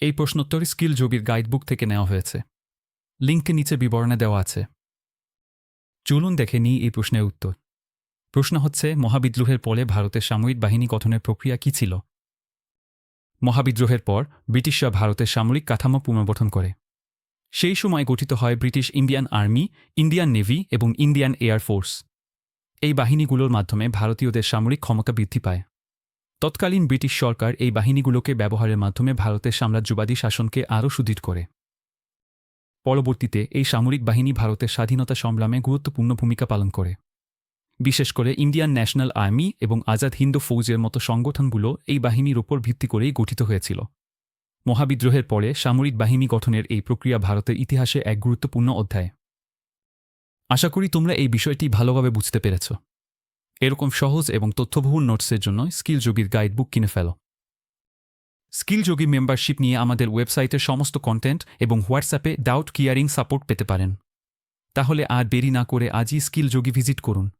এই প্রশ্নোত্তর স্কিল যোগীর গাইডবুক থেকে নেওয়া হয়েছে। লিঙ্ককে নিচে বিবরণে দেওয়া আছে। চলুন দেখে নিই এই প্রশ্নের উত্তর। প্রশ্ন হচ্ছে, মহাবিদ্রোহের পরে ভারতের সামরিক বাহিনী গঠনের প্রক্রিয়া কী ছিল? মহাবিদ্রোহের পর ব্রিটিশরা ভারতের সামরিক কাঠামো পুনর্গঠন করে। সেই সময় গঠিত হয় British Indian army, Indian navy এবং ইন্ডিয়ান এয়ার ফোর্স। এই বাহিনীগুলোর মাধ্যমে ভারতীয়দের সামরিক ক্ষমতা বৃদ্ধি পায়। তৎকালীন ব্রিটিশ সরকার এই বাহিনীগুলোকে ব্যবহারের মাধ্যমে ভারতের সাম্রাজ্যবাদী শাসনকে আরও সুদৃঢ় করে। পরবর্তীতে এই সামরিক বাহিনী ভারতের স্বাধীনতা সংগ্রামে গুরুত্বপূর্ণ ভূমিকা পালন করে। বিশেষ করে ইন্ডিয়ান ন্যাশনাল আর্মি এবং আজাদ হিন্দ ফৌজের মতো সংগঠনগুলো এই বাহিনীর ওপর ভিত্তি করেই গঠিত হয়েছিল। মহাবিদ্রোহের পরে সামরিক বাহিনী গঠনের এই প্রক্রিয়া ভারতের ইতিহাসে এক গুরুত্বপূর্ণ অধ্যায়। আশা করি তোমরা এই বিষয়টি ভালোভাবে বুঝতে পেরেছ। এরকম সহজ এবং তথ্যবহুল নোটসের জন্য স্কিল যোগীর গাইডবুক কিনে ফেল। স্কিল যোগী মেম্বারশিপ নিয়ে আমাদের ওয়েবসাইটের সমস্ত কন্টেন্ট এবং হোয়াটসঅ্যাপে ডাউট কিয়ারিং সাপোর্ট পেতে পারেন। তাহলে আর দেরি না করে আজই স্কিল যোগী ভিজিট করুন।